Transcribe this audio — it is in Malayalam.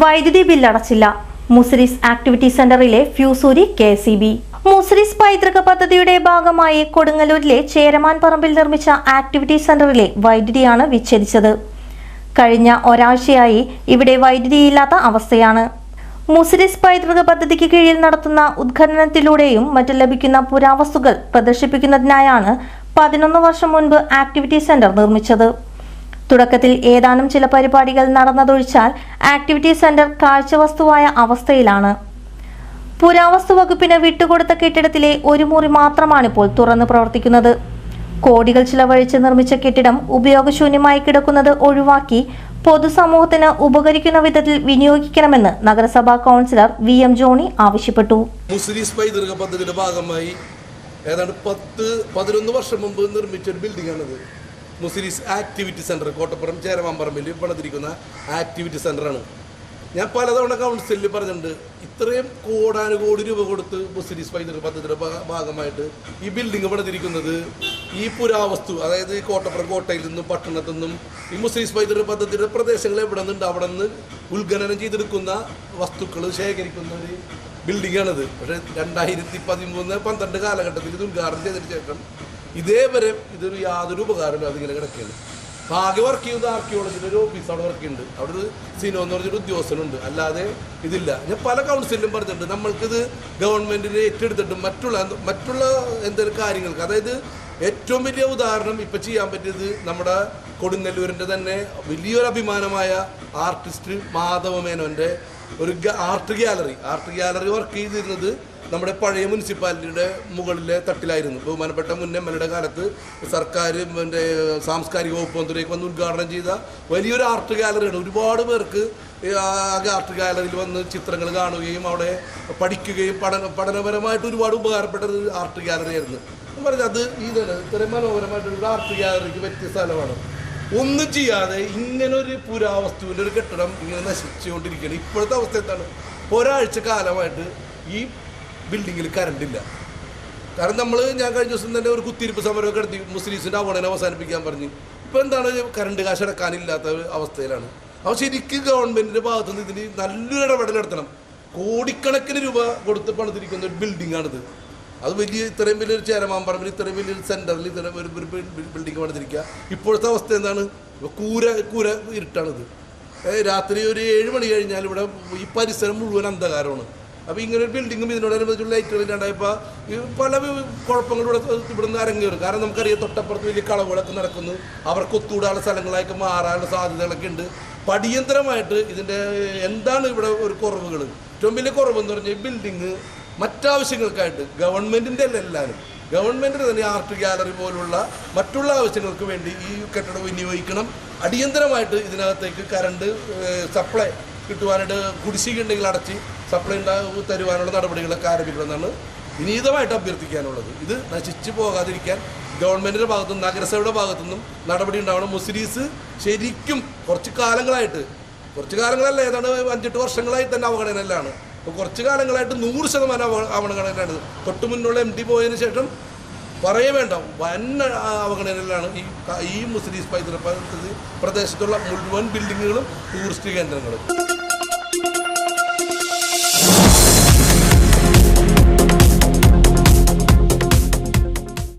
വൈദ്യുതി ബില്ലടച്ചില്ല. മുസിരിസ് ആക്ടിവിറ്റി സെന്ററിലെ ഫ്യൂസൂരി കെ സി ബി. മുസ്രിസ് പൈതൃക പദ്ധതിയുടെ ഭാഗമായി കൊടുങ്ങല്ലൂരിലെ ചേരമാൻ പറമ്പിൽ നിർമ്മിച്ച ആക്ടിവിറ്റി സെന്ററിലെ വൈദ്യുതിയാണ് വിച്ഛേദിച്ചത്. കഴിഞ്ഞ ഒരാഴ്ചയായി ഇവിടെ വൈദ്യുതിയില്ലാത്ത അവസ്ഥയാണ്. മുസ്രിസ് പൈതൃക പദ്ധതിക്ക് കീഴിൽ നടത്തുന്ന ഉദ്ഘാടനത്തിലൂടെയും മറ്റും ലഭിക്കുന്ന പുരാവസ്തുക്കൾ പ്രദർശിപ്പിക്കുന്നതിനായാണ് പതിനൊന്ന് വർഷം മുൻപ് ആക്ടിവിറ്റി സെന്റർ നിർമ്മിച്ചത്. തുടക്കത്തിൽ ഏതാനും ചില പരിപാടികൾ നടന്നതൊഴിച്ചാൽ ആക്ടിവിറ്റി സെന്റർ കാഴ്ചവസ്തുവായ അവസ്ഥയിലാണ്. പുരാവസ്തു വകുപ്പിന് വിട്ടുകൊടുത്ത കെട്ടിടത്തിലെ ഒരു മുറി മാത്രമാണിപ്പോൾ തുറന്നു പ്രവർത്തിക്കുന്നത്. കോടികൾ ചിലവഴിച്ച് നിർമ്മിച്ച കെട്ടിടം ഉപയോഗശൂന്യമായി കിടക്കുന്നത് ഒഴിവാക്കി പൊതുസമൂഹത്തിന് ഉപകരിക്കുന്ന വിധത്തിൽ വിനിയോഗിക്കണമെന്ന് നഗരസഭാ കൗൺസിലർ വി എം ജോണി ആവശ്യപ്പെട്ടു. പദ്ധതിയുടെ ഭാഗമായി ഏതാണ്ട് പത്ത് പതിനൊന്ന് വർഷം മുമ്പ് നിർമ്മിച്ച ഒരു ബിൽഡിംഗാണിത് മുസ്ലിസ് ആക്ടിവിറ്റി സെന്റർ കോട്ടപ്പുറം ചേരമാമ്പറമ്പിൽ പണിതിരിക്കുന്ന ആക്ടിവിറ്റി സെന്ററാണ് ഞാൻ പലതവണ കൗൺസിലിൽ പറഞ്ഞിട്ടുണ്ട് ഇത്രയും കോടാനുകോടി രൂപ കൊടുത്ത് മുസ്ലിസ് പൈതൃക പദ്ധതിയുടെ ഭാഗമായിട്ട് ഈ ബിൽഡിംഗ് പണിതിരിക്കുന്നത് ഈ പുരാവസ്തു അതായത് ഈ കോട്ടപ്പുറം കോട്ടയിൽ നിന്നും പട്ടണത്തു നിന്നും ഈ മുസ്ലിസ് പൈതൃക പദ്ധതിയുടെ പ്രദേശങ്ങൾ എവിടെ നിന്നുണ്ട് അവിടെ നിന്ന് ഉത്ഖനനം ചെയ്തെടുക്കുന്ന വസ്തുക്കൾ ശേഖരിക്കുന്ന ഒരു ബിൽഡിംഗാണിത് പക്ഷേ രണ്ടായിരത്തി പതിമൂന്ന് പന്ത്രണ്ട് കാലഘട്ടത്തിൽ ഇത് ഉദ്ഘാടനം ചെയ്തതിന് ശേഷം ഇതേവരെ ഇതൊരു യാതൊരു ഉപകാരമില്ല അതിങ്ങനെ കിടക്കുകയാണ്. അപ്പോൾ ആകെ വർക്ക് ചെയ്യുന്നത് ആർക്കിയോളജിന്റെ ഒരു ഓഫീസ് അവിടെ വർക്ക് ചെയ്യുന്നുണ്ട്. അവിടെ ഒരു സിനോ എന്ന് പറഞ്ഞൊരു ഉദ്യോഗസ്ഥനുണ്ട്. അല്ലാതെ ഇതില്ല. ഞാൻ പല കൗൺസിലും പറഞ്ഞിട്ടുണ്ട്. നമ്മൾക്കിത് ഗവൺമെന്റിന് ഏറ്റെടുത്തിട്ട് മറ്റുള്ള മറ്റുള്ള എന്തെങ്കിലും കാര്യങ്ങൾക്ക്. അതായത് ഏറ്റവും വലിയ ഉദാഹരണം ഇപ്പം ചെയ്യാൻ പറ്റിയത് നമ്മുടെ കൊടുങ്ങല്ലൂരിന്റെ തന്നെ വലിയൊരു അഭിമാനമായ ആർട്ടിസ്റ്റ് മാധവ മേനോന്റെ ഒരു art gallery art gallery work ചെയ്തിരുന്നത് നമ്മുടെ പഴയ മുനിസിപ്പാലിറ്റിയുടെ മുകളിലെ തട്ടിലായിരുന്നു. ബഹുമാനപ്പെട്ട മുൻ എം എൽ എയുടെ കാലത്ത് സർക്കാർ എന്റെ സാംസ്കാരിക വകുപ്പ് മന്ത്രിയൊക്കെ വന്ന് ഉദ്ഘാടനം ചെയ്ത വലിയൊരു ആർട്ട് ഗാലറിയാണ് ഒരുപാട് പേർക്ക് ആ ആർട്ട് ഗാലറിയിൽ വന്ന് ചിത്രങ്ങൾ കാണുകയും അവിടെ പഠിക്കുകയും പഠന പഠനപരമായിട്ട് ഒരുപാട് ഉപകാരപ്പെട്ട ഒരു ആർട്ട് ഗ്യാലറി ആയിരുന്നു. പറഞ്ഞത് അത് ഇതാണ്. ഇത്രയും മനോഹരമായിട്ടുള്ള ആർട്ട് ഗാലറിക്ക് പറ്റിയ സ്ഥലമാണ്. ഒന്നും ചെയ്യാതെ ഇങ്ങനെ ഒരു പുരാവസ്തുവിന്റെ ഒരു കെട്ടിടം ഇങ്ങനെ നശിച്ചുകൊണ്ടിരിക്കുകയാണ്. ഇപ്പോഴത്തെ അവസ്ഥ എന്താണ്? ഒരാഴ്ച കാലമായിട്ട് ഈ ബിൽഡിങ്ങിൽ കരണ്ടില്ല കാരണം നമ്മൾ ഞാൻ കഴിഞ്ഞ ദിവസം തന്നെ ഒരു കുത്തിരിപ്പ് സമരമൊക്കെ നടത്തി മുസ്ലിംസിന്റെ അവഗണന അവസാനിപ്പിക്കാൻ പറഞ്ഞ്. ഇപ്പോൾ എന്താണ് കറണ്ട് കാശ് അടക്കാനില്ലാത്ത അവസ്ഥയിലാണ്. അപ്പോൾ ശരിക്കും ഗവൺമെന്റിന്റെ ഭാഗത്തു നിന്ന് ഇതിന് നല്ലൊരു ഇടപെടൽ നടത്തണം. കോടിക്കണക്കിന് രൂപ കൊടുത്ത് പണിതിരിക്കുന്ന ഒരു ബിൽഡിങ്ങാണിത് അത് വലിയ ഇത്രയും വലിയൊരു ചേരമാമ്പറമ്പിൽ ഇത്രയും വലിയൊരു സെന്ററിൽ ഇത്രയും ഒരു ബിൽഡിംഗ് പണിതിരിക്കുക. ഇപ്പോഴത്തെ അവസ്ഥ എന്താണ്? കൂര കൂര ഇരുട്ടാണിത്. രാത്രി ഒരു ഏഴ് മണി കഴിഞ്ഞാൽ ഇവിടെ ഈ പരിസരം മുഴുവൻ അന്ധകാരമാണ്. അപ്പോൾ ഇങ്ങനെ ഒരു ബിൽഡിങ്ങും ഇതിനോടനുബന്ധിച്ചുള്ള ലൈറ്റുകൾ ഇല്ലാണ്ടായപ്പോൾ ഈ പല വി- കുഴപ്പങ്ങളും ഇവിടെ ഇവിടെ നിന്ന് അരങ്ങേറും. കാരണം നമുക്കറിയാം തൊട്ടപ്പുറത്ത് വലിയ കളവുകളൊക്കെ നടക്കുന്നു. അവർക്ക് ഒത്തുകൂടാനുള്ള സ്ഥലങ്ങളായിട്ട് മാറാനുള്ള സാധ്യതകളൊക്കെ ഉണ്ട്. പടിയന്തരമായിട്ട് ഇതിന്റെ എന്താണ് ഇവിടെ ഒരു കുറവുകൾ? ഏറ്റവും വലിയ കുറവെന്ന് പറഞ്ഞാൽ ഈ ബിൽഡിങ് മറ്റാവശ്യങ്ങൾക്കായിട്ട് ഗവൺമെന്റിന്റെ അല്ല എല്ലാവരും ഗവൺമെന്റിന് തന്നെ ആർട്ട് ഗാലറി പോലുള്ള മറ്റുള്ള ആവശ്യങ്ങൾക്ക് വേണ്ടി ഈ കെട്ടിടം വിനിയോഗിക്കണം. അടിയന്തരമായിട്ട് ഇതിനകത്തേക്ക് കറണ്ട് സപ്ലൈ കിട്ടുവാനായിട്ട് കുടിശ്ശിക ഉണ്ടെങ്കിൽ അടച്ച് സപ്ലൈ ഉണ്ടാകും തരുവാനുള്ള നടപടികളൊക്കെ ആരംഭിക്കണമെന്നാണ് വിനീതമായിട്ട് അഭ്യർത്ഥിക്കാനുള്ളത്. ഇത് നശിച്ചു പോകാതിരിക്കാൻ ഗവൺമെന്റിന്റെ ഭാഗത്തുനിന്നും നഗരസഭയുടെ ഭാഗത്തു നിന്നും നടപടി ഉണ്ടാവണം. മുസ്ലിസ് ശരിക്കും കുറച്ച് കാലങ്ങളായിട്ട് കുറച്ച് കാലങ്ങളല്ല ഏതാണ്ട് അഞ്ചെട്ട് വർഷങ്ങളായി തന്നെ അവഗണനയിലാണ്. അപ്പോൾ കുറച്ച് കാലങ്ങളായിട്ട് നൂറ് ശതമാനം അവ അവഗണനയിലാണ്. തൊട്ട് മുന്നുള്ള എം ഡി പോയതിനു ശേഷം പറയേ വേണ്ട. വൻ അവഗണനയിലാണ് ഈ ഈ മുസ്ലിം പൈതൃക പ്രദേശത്തുള്ള മുഴുവൻ ബിൽഡിങ്ങുകളും ടൂറിസ്റ്റ് കേന്ദ്രങ്ങളും.